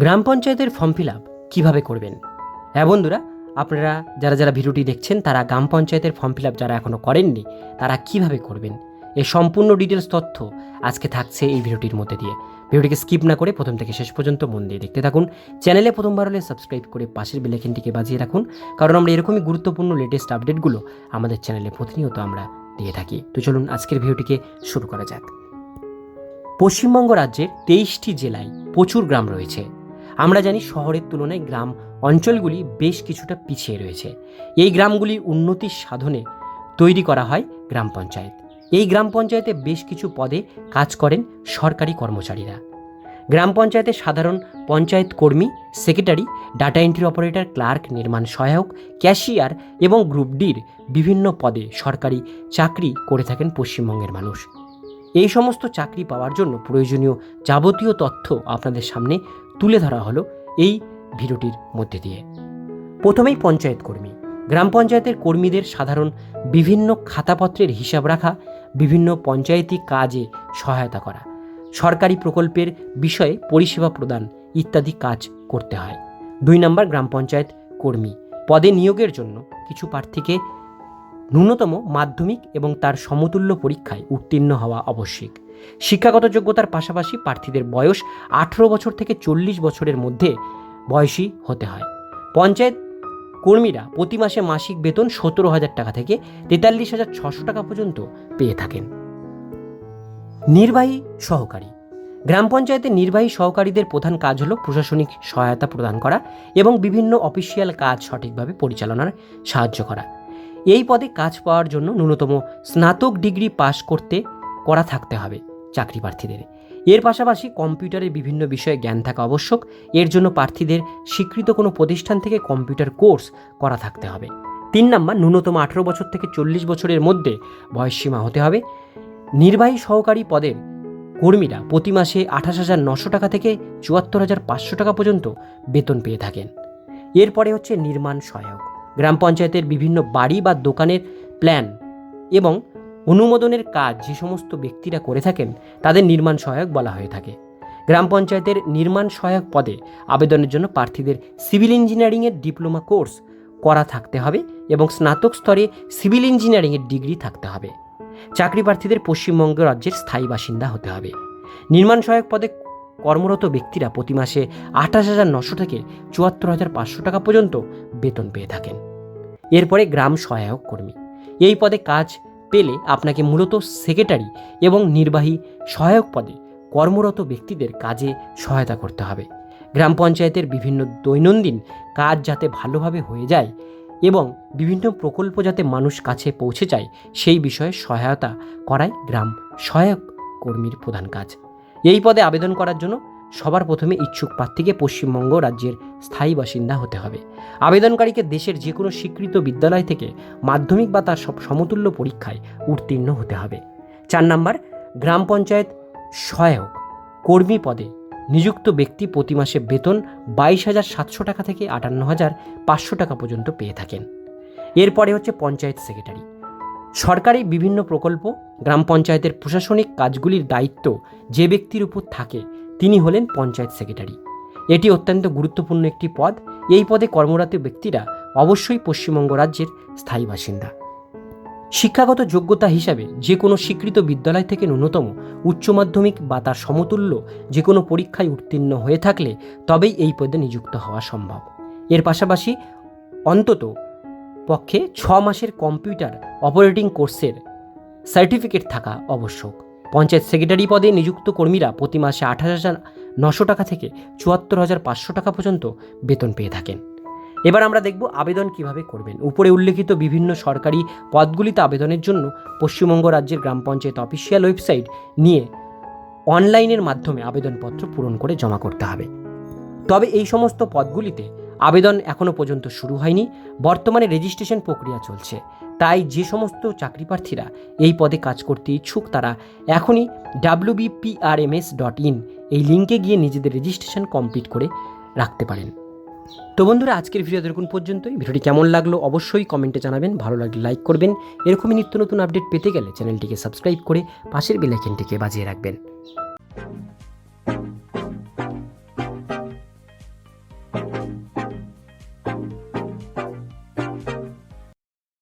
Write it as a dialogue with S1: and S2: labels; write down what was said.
S1: গ্রাম পঞ্চায়েতের form fill up কীভাবে করবেন? হ্যাঁ বন্ধুরা, আপনারা যারা যারা ভিডিওটি দেখছেন, তারা গ্রাম পঞ্চায়েতের ফর্ম ফিল আপ যারা এখনও করেননি, তারা কীভাবে করবেন? এই সম্পূর্ণ ডিটেলস তথ্য আজকে থাকছে এই ভিডিওটির মধ্যে দিয়ে। ভিডিওটিকে স্কিপ না করে প্রথম থেকে শেষ পর্যন্ত মন দিয়ে দেখতে থাকুন। চ্যানেলে প্রথমবার হলে সাবস্ক্রাইব করে পাশের বেলেখেনটিকে বাজিয়ে রাখুন, কারণ আমরা এরকমই গুরুত্বপূর্ণ লেটেস্ট আপডেটগুলো আমাদের চ্যানেলে প্রতিনিয়ত আমরা দিয়ে থাকি। তো চলুন আজকের ভিডিওটিকে শুরু করা যাক। পশ্চিমবঙ্গ রাজ্যের তেইশটি জেলায় প্রচুর গ্রাম রয়েছে। আমরা জানি শহরের তুলনায় গ্রাম অঞ্চলগুলি বেশ কিছুটা পিছিয়ে রয়েছে। এই গ্রামগুলির উন্নতির সাধনে তৈরি করা হয় গ্রাম পঞ্চায়েত। এই গ্রাম পঞ্চায়েতে বেশ কিছু পদে কাজ করেন সরকারি কর্মচারীরা। গ্রাম পঞ্চায়েতের সাধারণ পঞ্চায়েত কর্মী, secretary, data entry operator, clerk, নির্মাণ সহায়ক, ক্যাশিয়ার এবং গ্রুপ ডির বিভিন্ন পদে সরকারি চাকরি করে থাকেন পশ্চিমবঙ্গের মানুষ। এই সমস্ত চাকরি পাওয়ার জন্য প্রয়োজনীয় যাবতীয় তথ্য আপনাদের সামনে তুলে ধরা হলো এই ভিডিওটির মধ্যে দিয়ে। প্রথমেই পঞ্চায়েত কর্মী। গ্রাম পঞ্চায়েতের কর্মীদের সাধারণ বিভিন্ন খাতাপত্রের হিসাব রাখা, বিভিন্ন পঞ্চায়েতি কাজে সহায়তা করা, সরকারি প্রকল্পের বিষয়ে পরিষেবা প্রদান ইত্যাদি কাজ করতে হয়। দুই নম্বর গ্রাম পঞ্চায়েত কর্মী। পদে নিয়োগের জন্য কিছু প্রার্থীকে ন্যূনতম মাধ্যমিক এবং তার সমতুল্য পরীক্ষায় উত্তীর্ণ হওয়া আবশ্যিক। শিক্ষাগত যোগ্যতার পাশাপাশি প্রার্থীদের বয়স আঠেরো বছর থেকে চল্লিশ বছরের মধ্যে বয়সী হতে হয়। পঞ্চায়েত কর্মীরা প্রতি মাসে মাসিক বেতন সতেরো হাজার টাকা থেকে তেতাল্লিশ হাজার ছশো টাকা পর্যন্ত পেয়ে থাকেন। নির্বাহী সহকারী। গ্রাম পঞ্চায়েতের নির্বাহী সহকারীদের প্রধান কাজ হল প্রশাসনিক সহায়তা প্রদান করা এবং বিভিন্ন অফিসিয়াল কাজ সঠিকভাবে পরিচালনার সাহায্য করা। এই পদে কাজ পাওয়ার জন্য ন্যূনতম স্নাতক ডিগ্রি পাশ করতে, করা থাকতে হবে চাকরি প্রার্থীদের। এর পাশাপাশি কম্পিউটারের বিভিন্ন বিষয়ে জ্ঞান থাকা আবশ্যক। এর জন্য প্রার্থীদের স্বীকৃত কোনো প্রতিষ্ঠান থেকে কম্পিউটার কোর্স করা থাকতে হবে। তিন নাম্বার, ন্যূনতম আঠেরো বছর থেকে চল্লিশ বছরের মধ্যে বয়সসীমা হতে হবে। নির্বাহী সহকারী পদের কর্মীরা প্রতি মাসে আঠাশ হাজার নশো টাকা থেকে চুয়াত্তর হাজার পাঁচশো টাকা পর্যন্ত বেতন পেয়ে থাকেন। এরপরে হচ্ছে নির্মাণ সহায়ক। গ্রাম পঞ্চায়েতের বিভিন্ন বাড়ি বা দোকানের প্ল্যান এবং অনুমোদনের কাজ যে সমস্ত ব্যক্তিরা করে থাকেন, তাদের নির্মাণ সহায়ক বলা হয়ে থাকে। গ্রাম পঞ্চায়েতের নির্মাণ সহায়ক পদে আবেদনের জন্য প্রার্থীদের সিভিল ইঞ্জিনিয়ারিংয়ের ডিপ্লোমা কোর্স করা থাকতে হবে এবং স্নাতক স্তরে সিভিল ইঞ্জিনিয়ারিংয়ের ডিগ্রি থাকতে হবে। চাকরি প্রার্থীদের পশ্চিমবঙ্গ রাজ্যের স্থায়ী বাসিন্দা হতে হবে। নির্মাণ সহায়ক পদে কর্মরত ব্যক্তিরা প্রতি মাসে আঠাশ হাজার নশো থেকে চুয়াত্তর হাজার পাঁচশো টাকা পর্যন্ত বেতন পেয়ে থাকেন। এরপরে গ্রাম সহায়ক কর্মী। এই পদে কাজ পেলে আপনাকে মূলত সেক্রেটারি এবং নির্বাহী সহায়ক পদে কর্মরত ব্যক্তিদের কাজে সহায়তা করতে হবে। গ্রাম পঞ্চায়েতের বিভিন্ন দৈনন্দিন কাজ যাতে ভালোভাবে হয়ে যায় এবং বিভিন্ন প্রকল্প যাতে মানুষ কাছে পৌঁছে যায়, সেই বিষয়ে সহায়তা করাই গ্রাম সহায়ক কর্মীর প্রধান কাজ। এই পদে আবেদন করার জন্য সবার প্রথমে ইচ্ছুক প্রার্থীকে পশ্চিমবঙ্গ রাজ্যের স্থায়ী বাসিন্দা হতে হবে। আবেদনকারীকে দেশের যে কোনো স্বীকৃত বিদ্যালয় থেকে মাধ্যমিক বা তার সমতুল্য পরীক্ষায় উত্তীর্ণ হতে হবে। চার নাম্বার, গ্রাম পঞ্চায়েত সহায়ক কর্মী পদে নিযুক্ত ব্যক্তি প্রতি মাসে বেতন বাইশ হাজার সাতশো টাকা থেকে আটান্ন হাজার পাঁচশো টাকা পর্যন্ত পেয়ে থাকেন। এরপরে হচ্ছে পঞ্চায়েত সেক্রেটারি। সরকারি বিভিন্ন প্রকল্প, গ্রাম পঞ্চায়েতের প্রশাসনিক কাজগুলির দায়িত্ব যে ব্যক্তির উপর থাকে, তিনি হলেন পঞ্চায়েত সেক্রেটারি। এটি অত্যন্ত গুরুত্বপূর্ণ একটি পদ। এই পদে কর্মরত ব্যক্তিরা অবশ্যই পশ্চিমবঙ্গ রাজ্যের স্থায়ী বাসিন্দা। শিক্ষাগত যোগ্যতা হিসাবে যে কোনো স্বীকৃত বিদ্যালয় থেকে ন্যূনতম উচ্চ মাধ্যমিক বা তার সমতুল্য যে কোনো পরীক্ষায় উত্তীর্ণ হয়ে থাকলে তবেই এই পদে নিযুক্ত হওয়া সম্ভব। এর পাশাপাশি অন্তত পক্ষে ছ মাসের কম্পিউটার অপারেটিং কোর্সের সার্টিফিকেট থাকা আবশ্যক। পঞ্চায়েত সেক্রেটারি পদে নিযুক্ত কর্মীরা প্রতি মাসে আঠাশ হাজার নশো টাকা থেকে চুয়াত্তর হাজার পাঁচশো টাকা পর্যন্ত বেতন পেয়ে থাকেন। এবার আমরা দেখব আবেদন কীভাবে করবেন। উপরে উল্লেখিত বিভিন্ন সরকারি পদগুলিতে আবেদনের জন্য পশ্চিমবঙ্গ রাজ্যের গ্রাম পঞ্চায়েত অফিসিয়াল ওয়েবসাইট নিয়ে অনলাইনের মাধ্যমে আবেদনপত্র পূরণ করে জমা করতে হবে। তবে এই সমস্ত পদগুলিতে আবেদন এখনও পর্যন্ত শুরু হয়নি। বর্তমানে রেজিস্ট্রেশন প্রক্রিয়া চলছে। তাই যে সমস্ত চাকরি প্রার্থীরা এই পদে কাজ করতে ইচ্ছুক, তারা এখনই ডাব্লিউবিপিআরএমএস ডট ইন এই লিঙ্কে গিয়ে নিজেদের রেজিস্ট্রেশন কমপ্লিট করে রাখতে পারেন। তো বন্ধুরা, আজকের ভিডিও দেখুন পর্যন্তই। ভিডিওটি কেমন লাগল অবশ্যই কমেন্টে জানাবেন। ভালো লাগলে লাইক করবেন। এরকমই নিত্য নতুন আপডেট পেতে গেলে চ্যানেলটিকে সাবস্ক্রাইব করে পাশের বেলাইকেনটিকে বাজিয়ে রাখবেন।